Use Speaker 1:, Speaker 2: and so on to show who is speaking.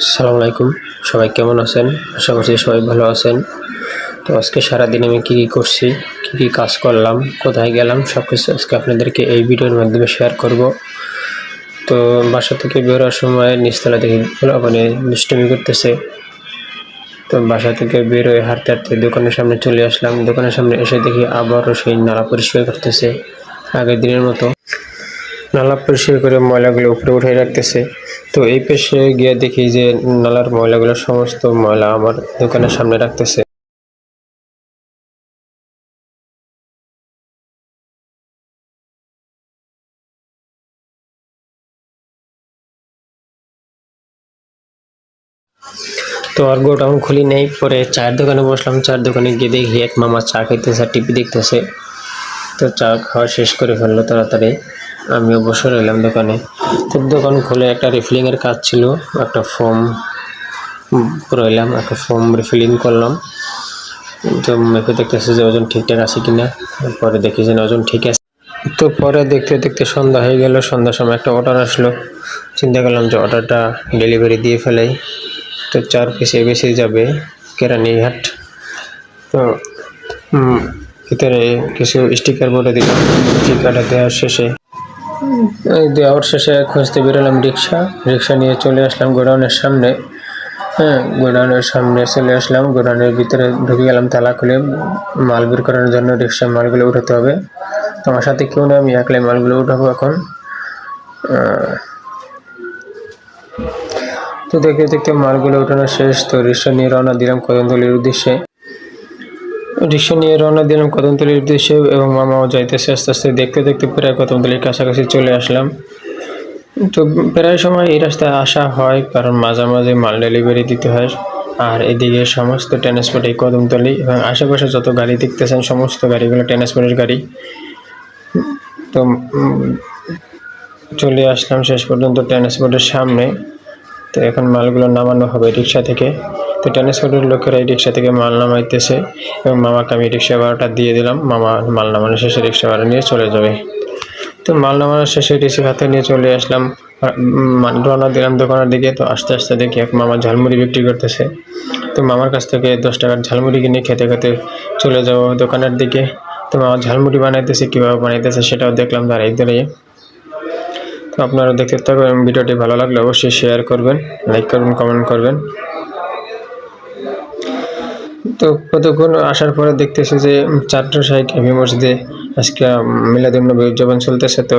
Speaker 1: আসসালামু আলাইকুম। সবাই কেমন আছেন? আশা করছি সবাই ভালো আছেন। তো আজকে সারাদিন আমি কী কী করছি, কী কী কাজ করলাম, কোথায় গেলাম সব কিছু আজকে আপনাদেরকে এই ভিডিওর মাধ্যমে শেয়ার করব। তো বাসা থেকে বেরোর সময় নিচতলা দেখি মানে দুষ্টমি করতেছে। তো বাসা থেকে বেরোয় হাঁটতে হাঁটতে দোকানের সামনে চলে আসলাম। দোকানের সামনে এসে দেখি আবারও সেই নালা পরিষ্কার করতেছে আগের দিনের মতো। নালা পরিষ্কার করে ময়লাগুলো উপরে উঠে রাখতেছে। তো এই পেশে গিয়ে দেখি যে নালার ময়লাগুলো সমস্ত ময়লা আমার দোকানের সামনে রাখতেছে। তো আর গোডাউন খুলি নেই, পরে চায়ের দোকানে বসলাম। চায়ের দোকানে গিয়ে দেখি এক মামা চা খাইতেছে টিভি দেখতেছে। তো চা খাওয়া শেষ করে ফেলল তাড়াতাড়ি। আমি বসে রইলাম দোকানে। তো দোকান খুলে একটা রিফিলিংয়ের কাজ ছিল, একটা ফর্ম রইলাম, একটা ফর্ম রিফিলিং করলাম। তো মেপে দেখতেছে যে ওজন ঠিকঠাক আছে কিনা। পরে দেখি যে ওজন ঠিক আছে। তো পরে দেখতে দেখতে সন্ধ্যা হয়ে গেল, সন্ধ্যার সময় একটা অর্ডার আসলো। চিন্তা করলাম যে অর্ডারটা ডেলিভারি দিয়ে ফেলাই। তো চার পিসে বেশি যাবে, কেরানীহাট। তো ভিতরে কিছু স্টিকার বলে দিলাম স্টিকারটা দেওয়ার শেষে? দেওয়ার শেষে খুঁজতে বেরোলাম রিক্সা। রিক্সা নিয়ে চলে আসলাম গোডাউনের সামনে। হ্যাঁ গোডাউনের সামনে চলে আসলাম। গোডাউনের ভিতরে ঢুকে গেলাম, তালা খুলে। মাল বের করানোর জন্য রিক্সায় মালগুলো উঠাতে হবে। তো আমার সাথে কেউ না, আমি একলাই মালগুলো উঠাবো এখন। তো দেখতে দেখতে মালগুলো উঠানো শেষ। তো রিক্সা নিয়ে রওনা দিলাম কদমতলির উদ্দেশ্যে। রিক্সা নিয়ে রওনা দিলাম কদমতলির উদ্দেশ্যে এবং মামাও যাইতেছে আস্তে আস্তে দেখতে দেখতে প্রায় কদমতলির কাছাকাছি চলে আসলাম। তো প্রায় সময় এই রাস্তায় আসা হয় কারণ মাঝে মাঝে মাল ডেলিভারি দিতে হয়। আর এদিকে সমস্ত ট্রান্সপোর্ট এই কদমতলি এবং আশেপাশে যত গাড়ি দেখতেছেন, সমস্ত গাড়িগুলো ট্রান্সপোর্টের গাড়ি। তো চলে আসলাম শেষ পর্যন্ত ট্রান্সপোর্টের সামনে। তো এখন মালগুলো নামানো হবে রিক্সা থেকে। তো ট্রান্সপোর্টের লোকেরা এই রিক্সা থেকে মাল নামাইতেছে এবং মামাকে আমি রিক্সা ভাড়াটা দিয়ে দিলাম। মামা মাল নামানো শেষে রিক্সা ভাড়া নিয়ে চলে যাবে। তো মাল নামানোর শেষে রিক্সা হাতে নিয়ে চলে আসলাম। রওনা দিলাম দোকানের দিকে। তো আস্তে আস্তে দেখি এক মামা ঝালমুড়ি বিক্রি করতেছে। তো মামার কাছ থেকে দশ টাকার ঝালমুড়ি কিনে খেতে খেতে চলে যাব দোকানের দিকে। তো মামা ঝালমুড়ি বানাইতেছে, কীভাবে বানাইতেছে সেটাও দেখলাম দাঁড়িয়ে দাঁড়িয়ে তো আপনারা দেখতে থাকবেন ভিডিওটি ভালো লাগলে অবশ্যই শেয়ার করবেন লাইক করবেন কমেন্ট করবেন। তো কতক্ষণ আসার পরে দেখতেছি যে চারটা হেভি মসজিদে আজকে মিলাদুন্নবী উদযাপন চলতেছে তো